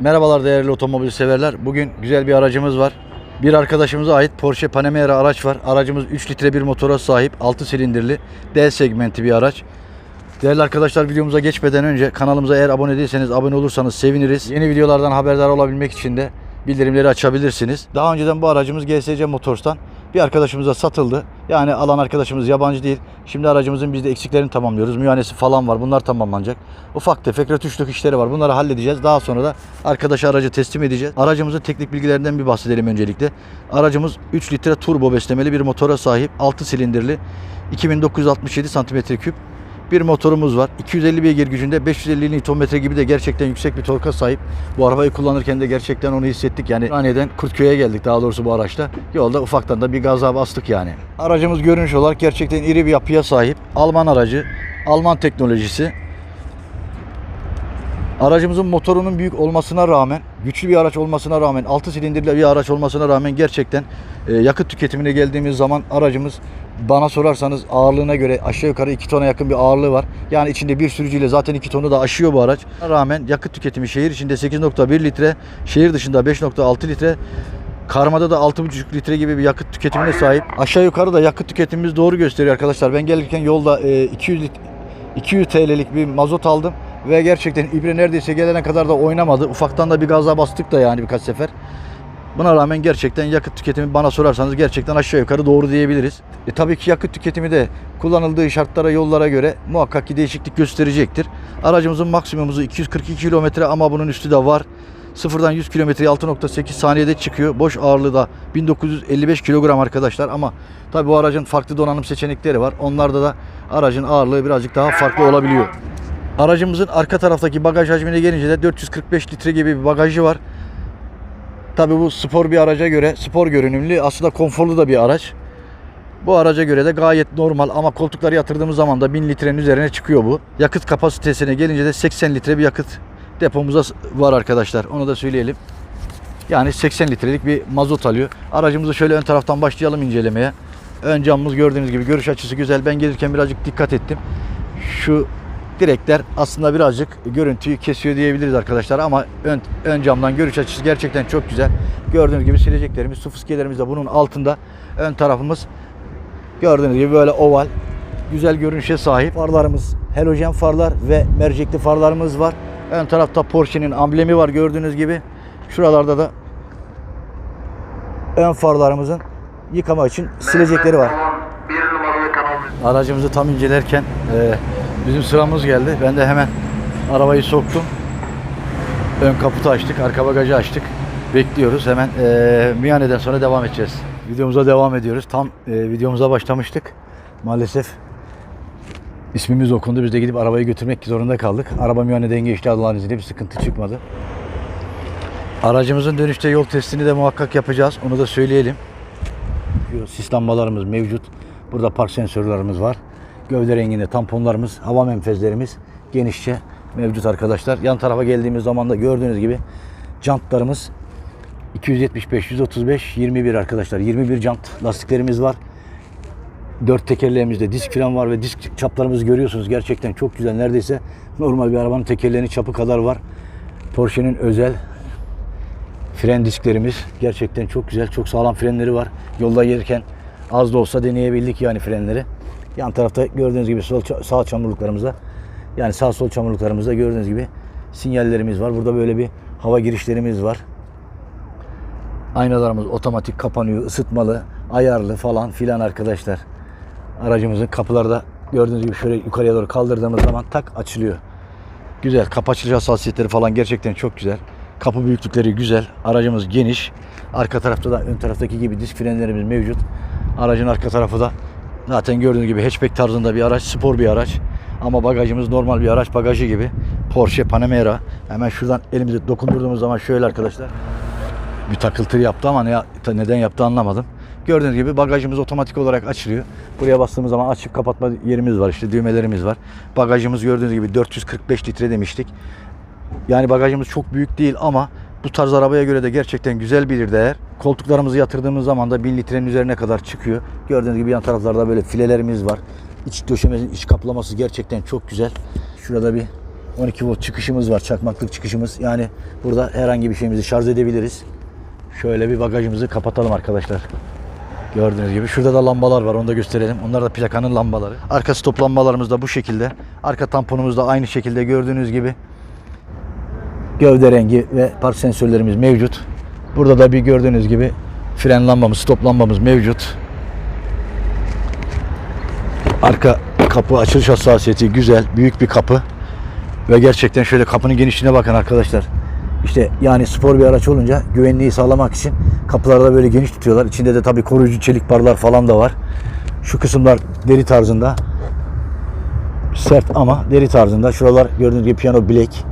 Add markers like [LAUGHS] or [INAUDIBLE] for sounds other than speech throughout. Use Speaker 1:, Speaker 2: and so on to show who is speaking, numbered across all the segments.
Speaker 1: Merhabalar değerli otomobil severler. Bugün güzel bir aracımız var. Bir arkadaşımıza ait Porsche Panamera araç var. Aracımız 3 litre bir motora sahip 6 silindirli D segmenti bir araç. Değerli arkadaşlar videomuza geçmeden önce kanalımıza eğer abone değilseniz abone olursanız seviniriz. Yeni videolardan haberdar olabilmek için de bildirimleri açabilirsiniz. Daha önceden bu aracımız GSC Motors'tan bir arkadaşımıza satıldı. Yani alan arkadaşımız yabancı değil. Şimdi aracımızın biz de eksiklerini tamamlıyoruz. Mühendisi falan var. Bunlar tamamlanacak. Ufak tefek rötuşluk işleri var. Bunları halledeceğiz. Daha sonra da arkadaşa aracı teslim edeceğiz. Aracımızın teknik bilgilerinden bir bahsedelim öncelikle. Aracımız 3 litre turbo beslemeli bir motora sahip. 6 silindirli 2967 santimetre küp bir motorumuz var. 250 beygir gücünde 550 Nm gibi de gerçekten yüksek bir torka sahip. Bu arabayı kullanırken de gerçekten onu hissettik. Yani Üraniye'den Kurtköy'e geldik daha doğrusu bu araçta. Yolda ufaktan da bir gaza bastık yani. Aracımız görünüş olarak gerçekten iri bir yapıya sahip. Alman aracı, Alman teknolojisi. Aracımızın motorunun büyük olmasına rağmen, güçlü bir araç olmasına rağmen, 6 silindirli bir araç olmasına rağmen gerçekten e, yakıt tüketimine geldiğimiz zaman aracımız bana sorarsanız ağırlığına göre aşağı yukarı 2 tona yakın bir ağırlığı var. Yani içinde bir sürücüyle zaten 2 tonu da aşıyor bu araç. Rağmen yakıt tüketimi şehir içinde 8.1 litre, şehir dışında 5.6 litre, Karmada da 6,5 litre gibi bir yakıt tüketimine sahip. Aşağı yukarı da yakıt tüketimimiz doğru gösteriyor arkadaşlar. Ben gelirken yolda e, 200 lit 200 TL'lik bir mazot aldım ve gerçekten ibre neredeyse gelene kadar da oynamadı. Ufaktan da bir gaza bastık da yani birkaç sefer. Buna rağmen gerçekten yakıt tüketimi bana sorarsanız gerçekten aşağı yukarı doğru diyebiliriz. E, tabii ki yakıt tüketimi de kullanıldığı şartlara, yollara göre muhakkak ki değişiklik gösterecektir. Aracımızın maksimumuzu 242 kilometre ama bunun üstü de var. Sıfırdan 100 kilometreye 6.8 saniyede çıkıyor. Boş ağırlığı da 1955 kilogram arkadaşlar ama tabii bu aracın farklı donanım seçenekleri var. Onlarda da aracın ağırlığı birazcık daha farklı olabiliyor. Aracımızın arka taraftaki bagaj hacmine gelince de 445 litre gibi bir bagajı var. Tabii bu spor bir araca göre spor görünümlü aslında konforlu da bir araç. Bu araca göre de gayet normal ama koltukları yatırdığımız zaman da 1000 litrenin üzerine çıkıyor bu. Yakıt kapasitesine gelince de 80 litre bir yakıt depomuzda var arkadaşlar. Onu da söyleyelim. Yani 80 litrelik bir mazot alıyor. Aracımızı şöyle ön taraftan başlayalım incelemeye. Ön camımız gördüğünüz gibi görüş açısı güzel. Ben gelirken birazcık dikkat ettim. Şu direkler aslında birazcık görüntüyü kesiyor diyebiliriz arkadaşlar ama ön, ön camdan görüş açısı gerçekten çok güzel. Gördüğünüz gibi sileceklerimiz, su fıskiyelerimiz de bunun altında. Ön tarafımız gördüğünüz gibi böyle oval, güzel görünüşe sahip. Farlarımız halojen farlar ve mercekli farlarımız var. Ön tarafta Porsche'nin amblemi var gördüğünüz gibi. Şuralarda da ön farlarımızın yıkama için silecekleri var. Aracımızı tam incelerken e, bizim sıramız geldi. Ben de hemen arabayı soktum. Ön kaputu açtık, arka bagajı açtık. Bekliyoruz. Hemen e, Miyane'den sonra devam edeceğiz. Videomuza devam ediyoruz. Tam e, videomuza başlamıştık. Maalesef ismimiz okundu. Biz de gidip arabayı götürmek zorunda kaldık. Araba Miyane'den geçti Allah'ın izniyle bir sıkıntı çıkmadı. Aracımızın dönüşte yol testini de muhakkak yapacağız. Onu da söyleyelim. Sis lambalarımız mevcut. Burada park sensörlerimiz var. Gövde renginde tamponlarımız, hava menfezlerimiz genişçe mevcut arkadaşlar. Yan tarafa geldiğimiz zaman da gördüğünüz gibi jantlarımız 275, 135, 21 arkadaşlar. 21 jant lastiklerimiz var. Dört tekerleğimizde disk fren var ve disk çaplarımızı görüyorsunuz. Gerçekten çok güzel. Neredeyse normal bir arabanın tekerleğinin çapı kadar var. Porsche'nin özel Fren disklerimiz gerçekten çok güzel. Çok sağlam frenleri var. Yolda gelirken az da olsa deneyebildik yani frenleri. Yan tarafta gördüğünüz gibi sol sağ çamurluklarımızda yani sağ sol çamurluklarımızda gördüğünüz gibi sinyallerimiz var. Burada böyle bir hava girişlerimiz var. Aynalarımız otomatik kapanıyor, ısıtmalı, ayarlı falan filan arkadaşlar. Aracımızın kapıları da gördüğünüz gibi şöyle yukarıya doğru kaldırdığımız zaman tak açılıyor. Güzel. Kapı açılış hassasiyetleri falan gerçekten çok güzel. Kapı büyüklükleri güzel. Aracımız geniş. Arka tarafta da ön taraftaki gibi disk frenlerimiz mevcut. Aracın arka tarafı da zaten gördüğünüz gibi hatchback tarzında bir araç. Spor bir araç. Ama bagajımız normal bir araç bagajı gibi. Porsche Panamera. Hemen şuradan elimizi dokundurduğumuz zaman şöyle arkadaşlar. Bir takıltı yaptı ama ne, neden yaptı anlamadım. Gördüğünüz gibi bagajımız otomatik olarak açılıyor. Buraya bastığımız zaman açıp kapatma yerimiz var işte düğmelerimiz var. Bagajımız gördüğünüz gibi 445 litre demiştik. Yani bagajımız çok büyük değil ama bu tarz arabaya göre de gerçekten güzel bir değer. Koltuklarımızı yatırdığımız zaman da 1000 litrenin üzerine kadar çıkıyor. Gördüğünüz gibi yan taraflarda böyle filelerimiz var. İç döşemesinin iç kaplaması gerçekten çok güzel. Şurada bir 12 volt çıkışımız var. Çakmaklık çıkışımız. Yani burada herhangi bir şeyimizi şarj edebiliriz. Şöyle bir bagajımızı kapatalım arkadaşlar. Gördüğünüz gibi. Şurada da lambalar var. Onu da gösterelim. Onlar da plakanın lambaları. Arka stop lambalarımız da bu şekilde. Arka tamponumuz da aynı şekilde gördüğünüz gibi. Gövde rengi ve park sensörlerimiz mevcut. Burada da bir gördüğünüz gibi fren lambamız, stop lambamız mevcut. Arka kapı açılış hassasiyeti güzel. Büyük bir kapı. Ve gerçekten şöyle kapının genişliğine bakın arkadaşlar. İşte yani spor bir araç olunca güvenliği sağlamak için kapıları da böyle geniş tutuyorlar. İçinde de tabii koruyucu çelik barlar falan da var. Şu kısımlar deri tarzında. Sert ama deri tarzında. Şuralar gördüğünüz gibi piyano bilek,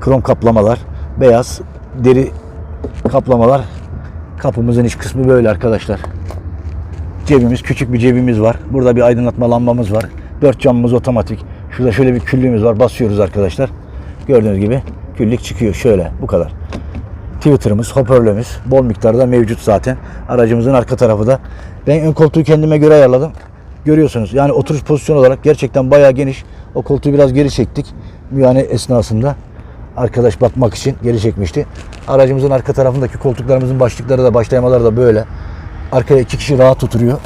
Speaker 1: krom kaplamalar, beyaz deri kaplamalar. Kapımızın iç kısmı böyle arkadaşlar. Cebimiz, küçük bir cebimiz var. Burada bir aydınlatma lambamız var. Dört camımız otomatik. Şurada şöyle bir küllüğümüz var. Basıyoruz arkadaşlar. Gördüğünüz gibi küllük çıkıyor. Şöyle bu kadar. Twitter'ımız, hoparlörümüz bol miktarda mevcut zaten. Aracımızın arka tarafı da. Ben ön koltuğu kendime göre ayarladım. Görüyorsunuz. Yani oturuş pozisyonu olarak gerçekten bayağı geniş. O koltuğu biraz geri çektik. Yani esnasında arkadaş bakmak için geri çekmişti. Aracımızın arka tarafındaki koltuklarımızın başlıkları da başlayamaları da böyle. Arkaya iki kişi rahat oturuyor.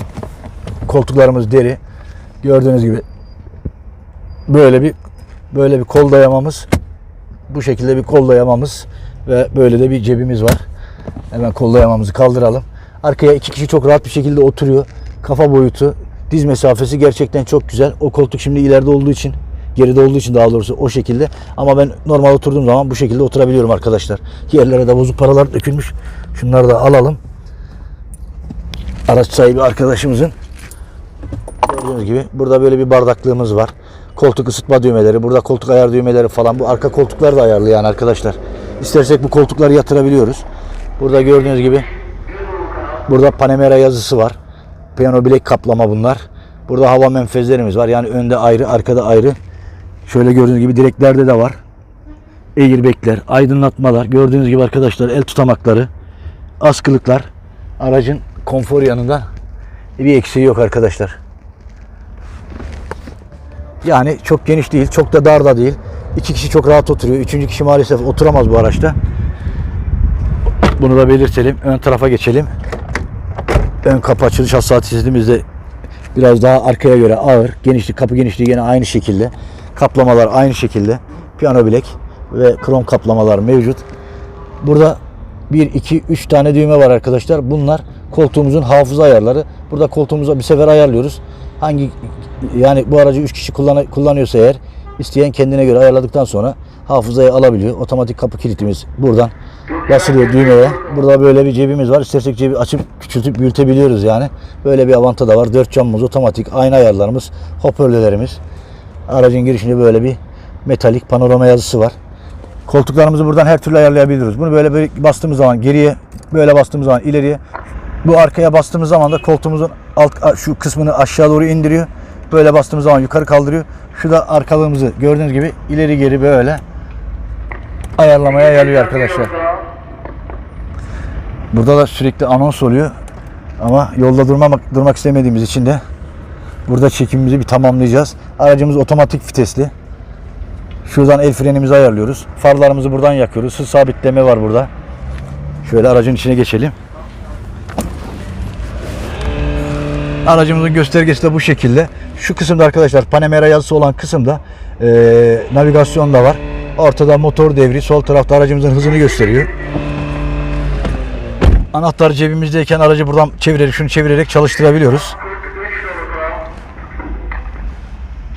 Speaker 1: Koltuklarımız deri. Gördüğünüz gibi böyle bir böyle bir kol dayamamız bu şekilde bir kol dayamamız ve böyle de bir cebimiz var. Hemen kol dayamamızı kaldıralım. Arkaya iki kişi çok rahat bir şekilde oturuyor. Kafa boyutu, diz mesafesi gerçekten çok güzel. O koltuk şimdi ileride olduğu için, geride olduğu için daha doğrusu o şekilde. Ama ben normal oturduğum zaman bu şekilde oturabiliyorum arkadaşlar. Yerlere de bozuk paralar dökülmüş. Şunları da alalım. Araç sahibi arkadaşımızın Gördüğünüz gibi burada böyle bir bardaklığımız var. Koltuk ısıtma düğmeleri, burada koltuk ayar düğmeleri falan. Bu arka koltuklar da ayarlı yani arkadaşlar. İstersek bu koltukları yatırabiliyoruz. Burada gördüğünüz gibi burada Panamera yazısı var. Piyano bilek kaplama bunlar. Burada hava menfezlerimiz var. Yani önde ayrı, arkada ayrı. Şöyle gördüğünüz gibi direklerde de var. Airbag'ler, aydınlatmalar. Gördüğünüz gibi arkadaşlar el tutamakları, askılıklar. Aracın konfor yanında bir eksiği yok arkadaşlar. Yani çok geniş değil, çok da dar da değil. İki kişi çok rahat oturuyor. Üçüncü kişi maalesef oturamaz bu araçta. Bunu da belirtelim. Ön tarafa geçelim. Ön kapı açılış hassasiyetimiz de biraz daha arkaya göre ağır. Genişlik, kapı genişliği yine aynı şekilde. Kaplamalar aynı şekilde. Piyano bilek ve krom kaplamalar mevcut. Burada 1, 2, 3 tane düğme var arkadaşlar. Bunlar koltuğumuzun hafıza ayarları. Burada koltuğumuza bir sefer ayarlıyoruz. Hangi yani bu aracı 3 kişi kullan, kullanıyorsa eğer isteyen kendine göre ayarladıktan sonra hafızayı alabiliyor. Otomatik kapı kilitimiz buradan basılıyor düğmeye. Burada böyle bir cebimiz var. İstersek cebi açıp küçültüp büyütebiliyoruz yani. Böyle bir avantajı da var. Dört camımız otomatik, ayna ayarlarımız, hoparlörlerimiz. Aracın girişinde böyle bir metalik panorama yazısı var. Koltuklarımızı buradan her türlü ayarlayabiliyoruz. Bunu böyle, böyle bastığımız zaman geriye, böyle bastığımız zaman ileriye. Bu arkaya bastığımız zaman da koltuğumuzun alt şu kısmını aşağı doğru indiriyor. Böyle bastığımız zaman yukarı kaldırıyor. Şu da arkalığımızı gördüğünüz gibi ileri geri böyle ayarlamaya yarıyor arkadaşlar. Burada da sürekli anons oluyor. Ama yolda durmamak, durmak istemediğimiz için de burada çekimimizi bir tamamlayacağız. Aracımız otomatik vitesli. Şuradan el frenimizi ayarlıyoruz. Farlarımızı buradan yakıyoruz. Hız sabitleme var burada. Şöyle aracın içine geçelim. Aracımızın göstergesi de bu şekilde. Şu kısımda arkadaşlar Panamera yazısı olan kısımda e, navigasyon da var. Ortada motor devri, sol tarafta aracımızın hızını gösteriyor. Anahtar cebimizdeyken aracı buradan çevirerek, şunu çevirerek çalıştırabiliyoruz.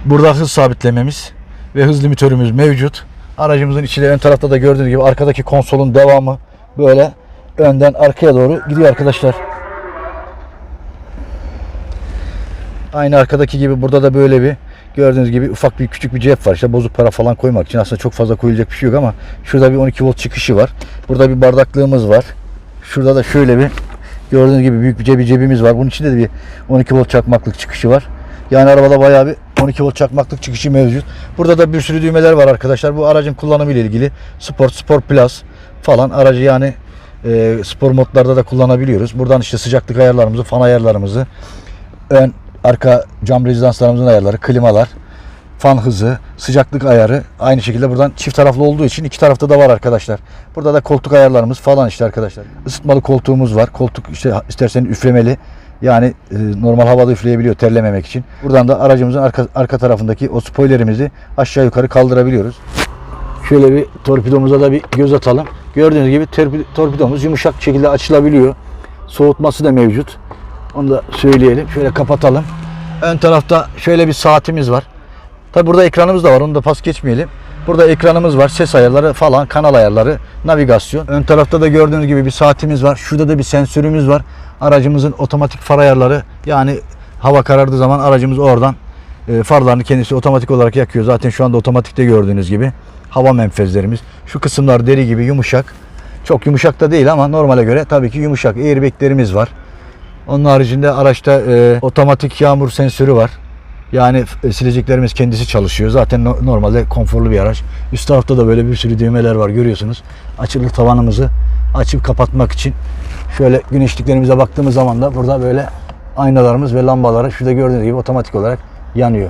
Speaker 1: Burada hız sabitlememiz ve hız limitörümüz mevcut. Aracımızın içi de ön tarafta da gördüğünüz gibi arkadaki konsolun devamı böyle önden arkaya doğru gidiyor arkadaşlar. Aynı arkadaki gibi burada da böyle bir gördüğünüz gibi ufak bir küçük bir cep var. İşte bozuk para falan koymak için aslında çok fazla koyulacak bir şey yok ama şurada bir 12 volt çıkışı var. Burada bir bardaklığımız var. Şurada da şöyle bir gördüğünüz gibi büyük bir cebi cebimiz var. Bunun içinde de bir 12 volt çakmaklık çıkışı var. Yani arabada bayağı bir 12 volt çakmaklık çıkışı mevcut. Burada da bir sürü düğmeler var arkadaşlar. Bu aracın kullanımı ile ilgili Sport, Sport Plus falan aracı yani e, spor modlarda da kullanabiliyoruz. Buradan işte sıcaklık ayarlarımızı, fan ayarlarımızı, ön arka cam rezidanslarımızın ayarları, klimalar, fan hızı, sıcaklık ayarı aynı şekilde buradan çift taraflı olduğu için iki tarafta da var arkadaşlar. Burada da koltuk ayarlarımız falan işte arkadaşlar. Isıtmalı koltuğumuz var. Koltuk işte isterseniz üflemeli. Yani e, normal havada üfleyebiliyor terlememek için. Buradan da aracımızın arka, arka tarafındaki o spoilerimizi aşağı yukarı kaldırabiliyoruz. Şöyle bir torpidomuza da bir göz atalım. Gördüğünüz gibi torpi- torpidomuz yumuşak şekilde açılabiliyor. Soğutması da mevcut. Onu da söyleyelim. Şöyle kapatalım. Ön tarafta şöyle bir saatimiz var. Tabi burada ekranımız da var. Onu da pas geçmeyelim. Burada ekranımız var. Ses ayarları falan, kanal ayarları, navigasyon. Ön tarafta da gördüğünüz gibi bir saatimiz var. Şurada da bir sensörümüz var. Aracımızın otomatik far ayarları. Yani hava karardığı zaman aracımız oradan e, farlarını kendisi otomatik olarak yakıyor. Zaten şu anda otomatikte gördüğünüz gibi. Hava menfezlerimiz. Şu kısımlar deri gibi yumuşak. Çok yumuşak da değil ama normale göre tabii ki yumuşak. Airbag'lerimiz var. Onun haricinde araçta e, otomatik yağmur sensörü var. Yani e, sileceklerimiz kendisi çalışıyor. Zaten no- normalde konforlu bir araç. Üst tarafta da böyle bir sürü düğmeler var görüyorsunuz. Açılı tavanımızı açıp kapatmak için şöyle güneşliklerimize baktığımız zaman da burada böyle aynalarımız ve lambaları şurada gördüğünüz gibi otomatik olarak yanıyor.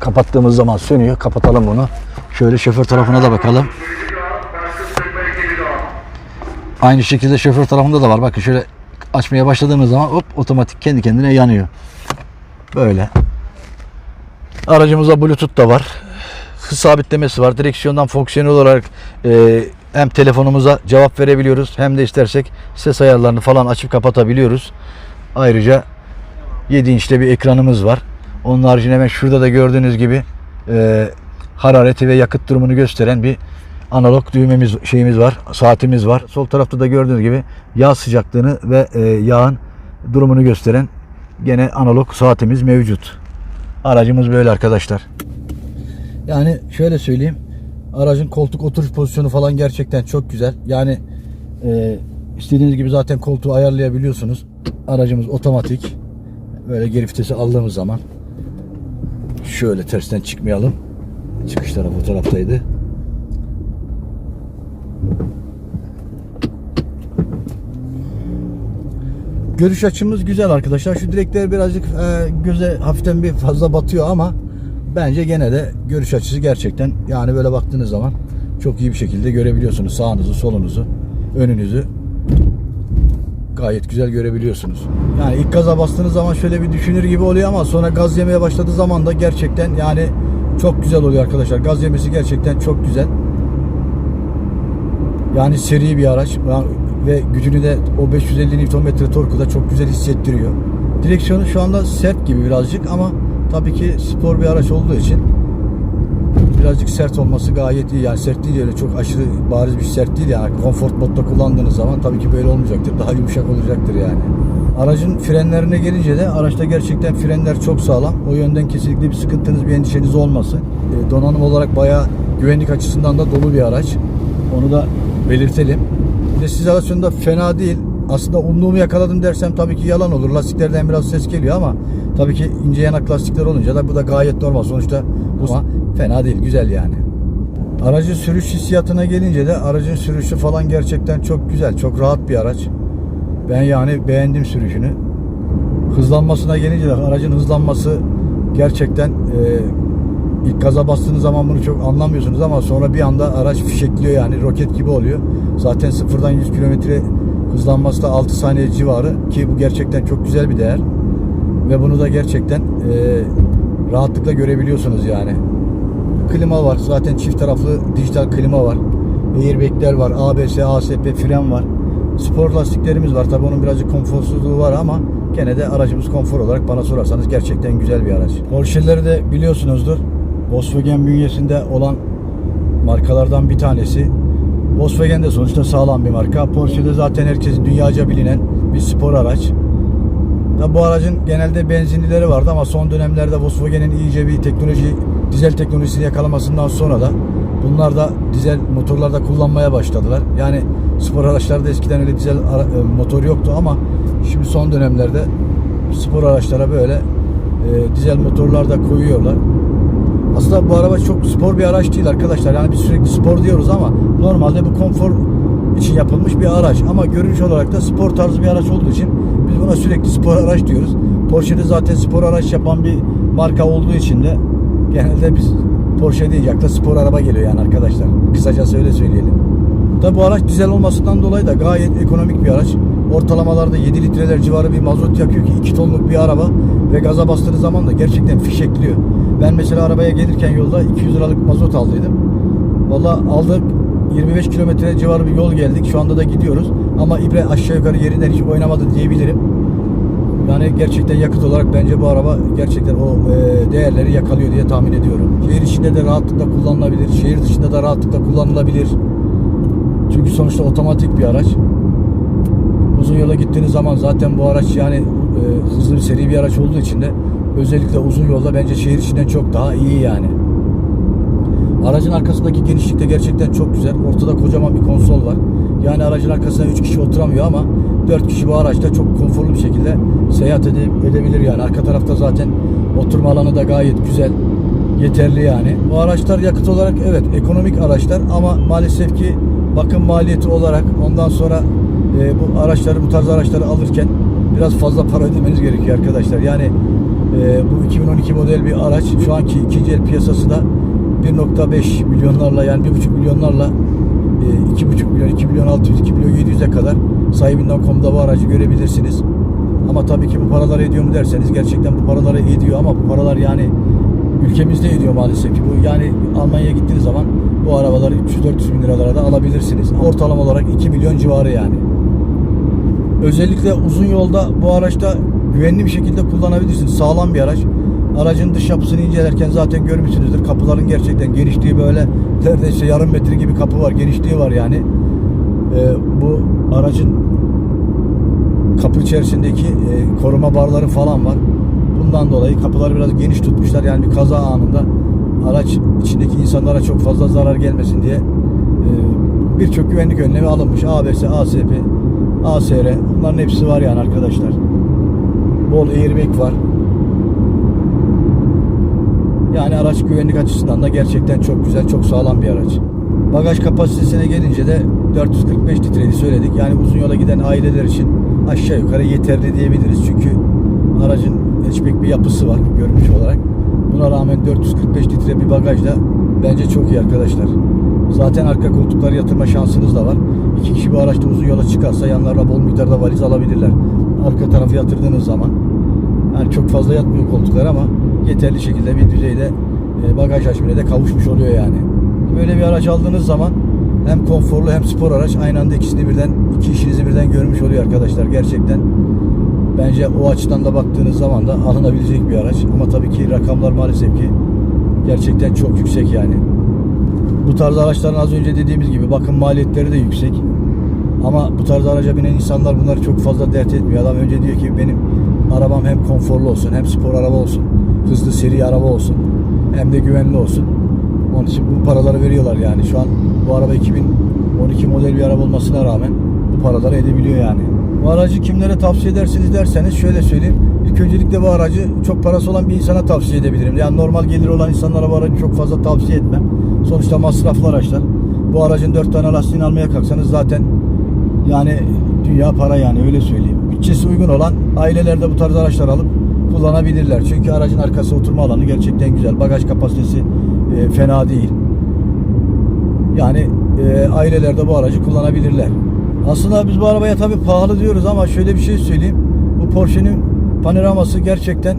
Speaker 1: Kapattığımız zaman sönüyor. Kapatalım bunu. Şöyle şoför tarafına da bakalım. Aynı şekilde şoför tarafında da var. Bakın şöyle açmaya başladığımız zaman hop otomatik kendi kendine yanıyor. Böyle. Aracımızda Bluetooth da var. Hız sabitlemesi var. Direksiyondan fonksiyonel olarak e, hem telefonumuza cevap verebiliyoruz hem de istersek ses ayarlarını falan açıp kapatabiliyoruz. Ayrıca 7 inçte bir ekranımız var. Onun haricinde hemen şurada da gördüğünüz gibi e, harareti ve yakıt durumunu gösteren bir analog düğmemiz şeyimiz var, saatimiz var. Sol tarafta da gördüğünüz gibi yağ sıcaklığını ve e, yağın durumunu gösteren gene analog saatimiz mevcut. Aracımız böyle arkadaşlar. Yani şöyle söyleyeyim. Aracın koltuk oturuş pozisyonu falan gerçekten çok güzel. Yani e, istediğiniz gibi zaten koltuğu ayarlayabiliyorsunuz. Aracımız otomatik. Böyle geri vitesi aldığımız zaman şöyle tersten çıkmayalım. Çıkış tarafı o taraftaydı. Görüş açımız güzel arkadaşlar. Şu direkler birazcık e, göze hafiften bir fazla batıyor ama bence gene de görüş açısı gerçekten yani böyle baktığınız zaman çok iyi bir şekilde görebiliyorsunuz sağınızı, solunuzu, önünüzü gayet güzel görebiliyorsunuz. Yani ilk gaza bastığınız zaman şöyle bir düşünür gibi oluyor ama sonra gaz yemeye başladığı zaman da gerçekten yani çok güzel oluyor arkadaşlar. Gaz yemesi gerçekten çok güzel. Yani seri bir araç Yani- ve gücünü de o 550 Nm torku da çok güzel hissettiriyor. Direksiyonu şu anda sert gibi birazcık ama tabii ki spor bir araç olduğu için birazcık sert olması gayet iyi. Yani sert değil öyle çok aşırı bariz bir sert değil yani. Comfort modda kullandığınız zaman tabii ki böyle olmayacaktır. Daha yumuşak olacaktır yani. Aracın frenlerine gelince de araçta gerçekten frenler çok sağlam. O yönden kesinlikle bir sıkıntınız, bir endişeniz olmasın. E, donanım olarak bayağı güvenlik açısından da dolu bir araç. Onu da belirtelim. Destinasyonu da fena değil. Aslında umduğumu yakaladım dersem tabii ki yalan olur. Lastiklerden biraz ses geliyor ama tabii ki ince yanak lastikler olunca da bu da gayet normal. Sonuçta bu ama fena değil, güzel yani. Aracın sürüş hissiyatına gelince de aracın sürüşü falan gerçekten çok güzel, çok rahat bir araç. Ben yani beğendim sürüşünü. Hızlanmasına gelince de aracın hızlanması gerçekten e, ilk gaza bastığınız zaman bunu çok anlamıyorsunuz ama sonra bir anda araç fişekliyor yani roket gibi oluyor. Zaten sıfırdan 100 kilometre hızlanması da 6 saniye civarı ki bu gerçekten çok güzel bir değer. Ve bunu da gerçekten e, rahatlıkla görebiliyorsunuz yani. Klima var. Zaten çift taraflı dijital klima var. Airbag'ler var. ABS, ASP, fren var. Spor lastiklerimiz var. Tabii onun birazcık konforsuzluğu var ama gene de aracımız konfor olarak bana sorarsanız gerçekten güzel bir araç. Porsche'leri de biliyorsunuzdur. Volkswagen bünyesinde olan markalardan bir tanesi. Volkswagen de sonuçta sağlam bir marka. Porsche de zaten herkesin dünyaca bilinen bir spor araç. Tabi bu aracın genelde benzinlileri vardı ama son dönemlerde Volkswagen'in iyice bir teknoloji, dizel teknolojisini yakalamasından sonra da bunlar da dizel motorlarda kullanmaya başladılar. Yani spor araçlarda eskiden öyle dizel e, motor yoktu ama şimdi son dönemlerde spor araçlara böyle e, dizel motorlar da koyuyorlar. Aslında bu araba çok spor bir araç değil arkadaşlar. Yani biz sürekli spor diyoruz ama normalde bu konfor için yapılmış bir araç. Ama görünüş olarak da spor tarzı bir araç olduğu için biz buna sürekli spor araç diyoruz. Porsche'de zaten spor araç yapan bir marka olduğu için de
Speaker 2: genelde biz Porsche deyince akla spor araba geliyor yani arkadaşlar. Kısacası öyle söyleyelim. Tabi bu araç dizel olmasından dolayı da gayet ekonomik bir araç. Ortalamalarda 7 litreler civarı bir mazot yakıyor ki 2 tonluk bir araba ve gaza bastığı zaman da gerçekten fişekliyor. Ben mesela arabaya gelirken yolda 200 liralık mazot aldıydım. Valla aldık 25 kilometre civarı bir yol geldik. Şu anda da gidiyoruz. Ama ibre aşağı yukarı yerinden hiç oynamadı diyebilirim. Yani gerçekten yakıt olarak bence bu araba gerçekten o e, değerleri yakalıyor diye tahmin ediyorum. Şehir içinde de rahatlıkla kullanılabilir. Şehir dışında da rahatlıkla kullanılabilir. Çünkü sonuçta otomatik bir araç. Uzun yola gittiğiniz zaman zaten bu araç yani e, hızlı bir seri bir araç olduğu için de özellikle uzun yolda bence şehir içinden çok daha iyi yani. Aracın arkasındaki genişlik de gerçekten çok güzel. Ortada kocaman bir konsol var. Yani aracın arkasına 3 kişi oturamıyor ama 4 kişi bu araçta çok konforlu bir şekilde seyahat ede- edebilir yani. Arka tarafta zaten oturma alanı da gayet güzel. Yeterli yani. Bu araçlar yakıt olarak evet ekonomik araçlar ama maalesef ki bakım maliyeti olarak ondan sonra e, bu araçları bu tarz araçları alırken biraz fazla para ödemeniz gerekiyor arkadaşlar. Yani e, bu 2012 model bir araç şu anki ikinci el piyasası da 1.5 milyonlarla yani 1.5 milyonlarla e, 2.5 milyon, 2 milyon 600, 2 milyon 700'e kadar sahibinden.com'da bu aracı görebilirsiniz. Ama tabii ki bu paraları ediyor mu derseniz gerçekten bu paraları ediyor ama bu paralar yani ülkemizde ediyor maalesef ki. Bu yani Almanya'ya gittiğiniz zaman bu arabaları 300-400 bin liralara da alabilirsiniz. Ortalama olarak 2 milyon civarı yani. Özellikle uzun yolda bu araçta güvenli bir şekilde kullanabilirsiniz. Sağlam bir araç. Aracın dış yapısını incelerken zaten görmüşsünüzdür. Kapıların gerçekten genişliği böyle neredeyse yarım metre gibi kapı var. Genişliği var yani. Ee, bu aracın kapı içerisindeki e, koruma barları falan var. Bundan dolayı kapıları biraz geniş tutmuşlar. Yani bir kaza anında araç içindeki insanlara çok fazla zarar gelmesin diye e, birçok güvenlik önlemi alınmış. ABS, ASP, ASR bunların hepsi var yani arkadaşlar. Bol airbag var. Yani araç güvenlik açısından da gerçekten çok güzel, çok sağlam bir araç. Bagaj kapasitesine gelince de 445 litreydi söyledik. Yani uzun yola giden aileler için aşağı yukarı yeterli diyebiliriz. Çünkü aracın hatchback bir yapısı var görmüş olarak. Buna rağmen 445 litre bir bagajla bence çok iyi arkadaşlar. Zaten arka koltukları yatırma şansınız da var. İki kişi bir araçta uzun yola çıkarsa yanlarına bol miktarda valiz alabilirler. Arka tarafı yatırdığınız zaman yani çok fazla yatmıyor koltuklar ama yeterli şekilde bir düzeyde e, bagaj hacmine de kavuşmuş oluyor yani. Böyle bir araç aldığınız zaman hem konforlu hem spor araç aynı anda ikisini birden iki işinizi birden görmüş oluyor arkadaşlar. Gerçekten bence o açıdan da baktığınız zaman da alınabilecek bir araç. Ama tabii ki rakamlar maalesef ki gerçekten çok yüksek yani. Bu tarz araçların az önce dediğimiz gibi bakım maliyetleri de yüksek. Ama bu tarz araca binen insanlar bunları çok fazla dert etmiyor. Adam önce diyor ki benim arabam hem konforlu olsun hem spor araba olsun. Hızlı seri araba olsun. Hem de güvenli olsun. Onun için bu paraları veriyorlar yani. Şu an bu araba 2012 model bir araba olmasına rağmen bu paraları edebiliyor yani. Bu aracı kimlere tavsiye edersiniz derseniz şöyle söyleyeyim. İlk öncelikle bu aracı çok parası olan bir insana tavsiye edebilirim. Yani normal geliri olan insanlara bu aracı çok fazla tavsiye etmem. Sonuçta masraflı araçlar. Bu aracın 4 tane lastiğini almaya kalksanız zaten yani dünya para yani öyle söyleyeyim. Bütçesi uygun olan aileler de bu tarz araçlar alıp kullanabilirler. Çünkü aracın arkası oturma alanı gerçekten güzel. Bagaj kapasitesi e, fena değil. Yani e, aileler bu aracı kullanabilirler. Aslında biz bu arabaya tabii pahalı diyoruz ama şöyle bir şey söyleyeyim. Bu Porsche'nin panoraması gerçekten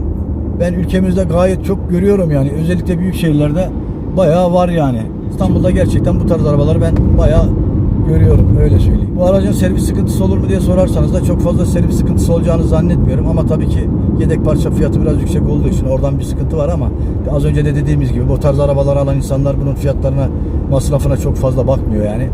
Speaker 2: ben ülkemizde gayet çok görüyorum yani. Özellikle büyük şehirlerde bayağı var yani. İstanbul'da gerçekten bu tarz arabaları ben bayağı görüyorum öyle söyleyeyim. Bu aracın servis sıkıntısı olur mu diye sorarsanız da çok fazla servis sıkıntısı olacağını zannetmiyorum ama tabii ki yedek parça fiyatı biraz yüksek olduğu için oradan bir sıkıntı var ama az önce de dediğimiz gibi bu tarz arabaları alan insanlar bunun fiyatlarına masrafına çok fazla bakmıyor yani.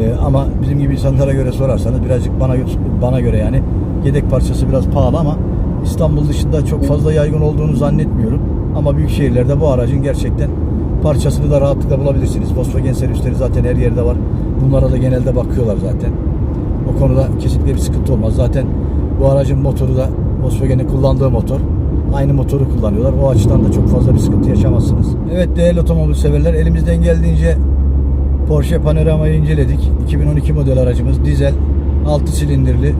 Speaker 2: Ee, ama bizim gibi insanlara göre sorarsanız birazcık bana bana göre yani yedek parçası biraz pahalı ama İstanbul dışında çok fazla yaygın olduğunu zannetmiyorum. Ama büyük şehirlerde bu aracın gerçekten parçasını da rahatlıkla bulabilirsiniz. Volkswagen servisleri zaten her yerde var. Bunlara da genelde bakıyorlar zaten. O konuda kesinlikle bir sıkıntı olmaz. Zaten bu aracın motoru da Volkswagen'in kullandığı motor. Aynı motoru kullanıyorlar. O açıdan da çok fazla bir sıkıntı yaşamazsınız. Evet değerli otomobil severler elimizden geldiğince Porsche Panorama'yı inceledik. 2012 model aracımız dizel 6 silindirli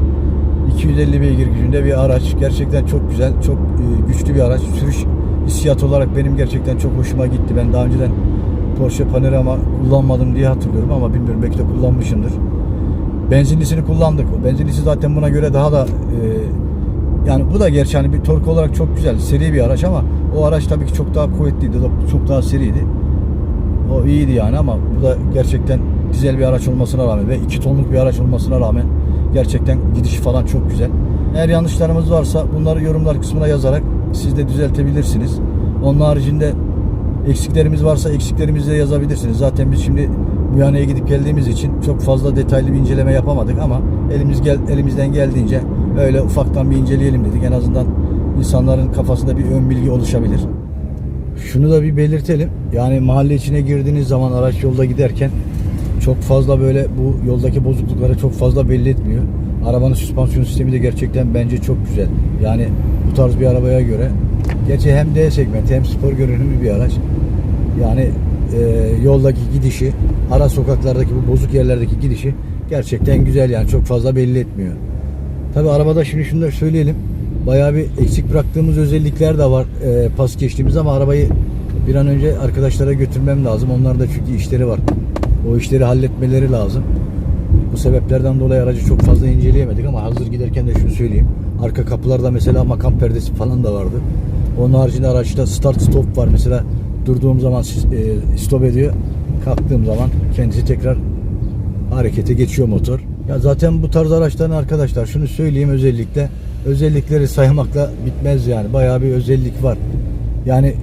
Speaker 2: 250 beygir gücünde bir araç. Gerçekten çok güzel, çok e, güçlü bir araç. Sürüş hissiyat olarak benim gerçekten çok hoşuma gitti. Ben daha önceden Porsche Panamera kullanmadım diye hatırlıyorum ama bilmiyorum belki de kullanmışımdır. Benzinlisini kullandık. O benzinlisi zaten buna göre daha da e, yani bu da gerçi hani bir tork olarak çok güzel, seri bir araç ama o araç tabii ki çok daha kuvvetliydi, çok daha seriydi. O iyiydi yani ama bu da gerçekten dizel bir araç olmasına rağmen ve 2 tonluk bir araç olmasına rağmen gerçekten gidişi falan çok güzel. Eğer yanlışlarımız varsa bunları yorumlar kısmına yazarak siz de düzeltebilirsiniz. Onun haricinde eksiklerimiz varsa eksiklerimizi de yazabilirsiniz. Zaten biz şimdi muayeneye gidip geldiğimiz için çok fazla detaylı bir inceleme yapamadık ama elimiz gel, elimizden geldiğince öyle ufaktan bir inceleyelim dedik. En azından insanların kafasında bir ön bilgi oluşabilir. Şunu da bir belirtelim. Yani mahalle içine girdiğiniz zaman araç yolda giderken çok fazla böyle bu yoldaki bozuklukları çok fazla belli etmiyor. Arabanın süspansiyon sistemi de gerçekten bence çok güzel. Yani bu tarz bir arabaya göre gerçi hem D segmenti hem spor görünümlü bir araç. Yani e, yoldaki gidişi, ara sokaklardaki bu bozuk yerlerdeki gidişi gerçekten güzel yani çok fazla belli etmiyor. Tabi arabada şimdi şunu da söyleyelim. Bayağı bir eksik bıraktığımız özellikler de var e, pas geçtiğimiz ama arabayı bir an önce arkadaşlara götürmem lazım. Onlar da çünkü işleri var. O işleri halletmeleri lazım. Bu sebeplerden dolayı aracı çok fazla inceleyemedik ama hazır giderken de şunu söyleyeyim. Arka kapılarda mesela makam perdesi falan da vardı. Onun haricinde araçta start stop var. Mesela durduğum zaman e, stop ediyor. Kalktığım zaman kendisi tekrar harekete geçiyor motor. Ya zaten bu tarz araçların arkadaşlar şunu söyleyeyim özellikle özellikleri saymakla bitmez yani. Bayağı bir özellik var. Yani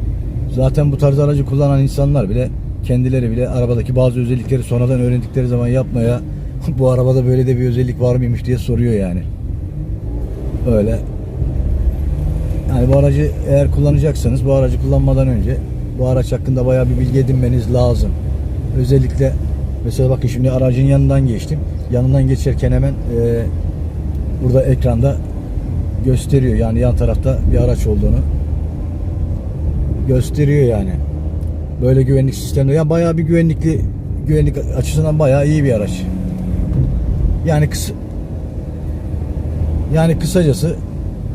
Speaker 2: zaten bu tarz aracı kullanan insanlar bile kendileri bile arabadaki bazı özellikleri sonradan öğrendikleri zaman yapmaya [LAUGHS] bu arabada böyle de bir özellik var mıymış diye soruyor yani. Öyle. Yani bu aracı eğer kullanacaksanız bu aracı kullanmadan önce bu araç hakkında bayağı bir bilgi edinmeniz lazım. Özellikle mesela bakın şimdi aracın yanından geçtim. Yanından geçerken hemen e, burada ekranda gösteriyor. Yani yan tarafta bir araç olduğunu gösteriyor yani. Böyle güvenlik sistemleri. Yani bayağı bir güvenlikli güvenlik açısından bayağı iyi bir araç. Yani kısa yani kısacası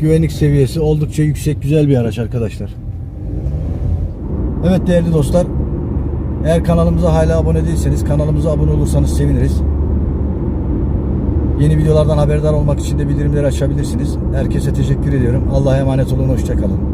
Speaker 2: güvenlik seviyesi oldukça yüksek güzel bir araç arkadaşlar. Evet değerli dostlar. Eğer kanalımıza hala abone değilseniz kanalımıza abone olursanız seviniriz. Yeni videolardan haberdar olmak için de bildirimleri açabilirsiniz. Herkese teşekkür ediyorum. Allah'a emanet olun. Hoşçakalın.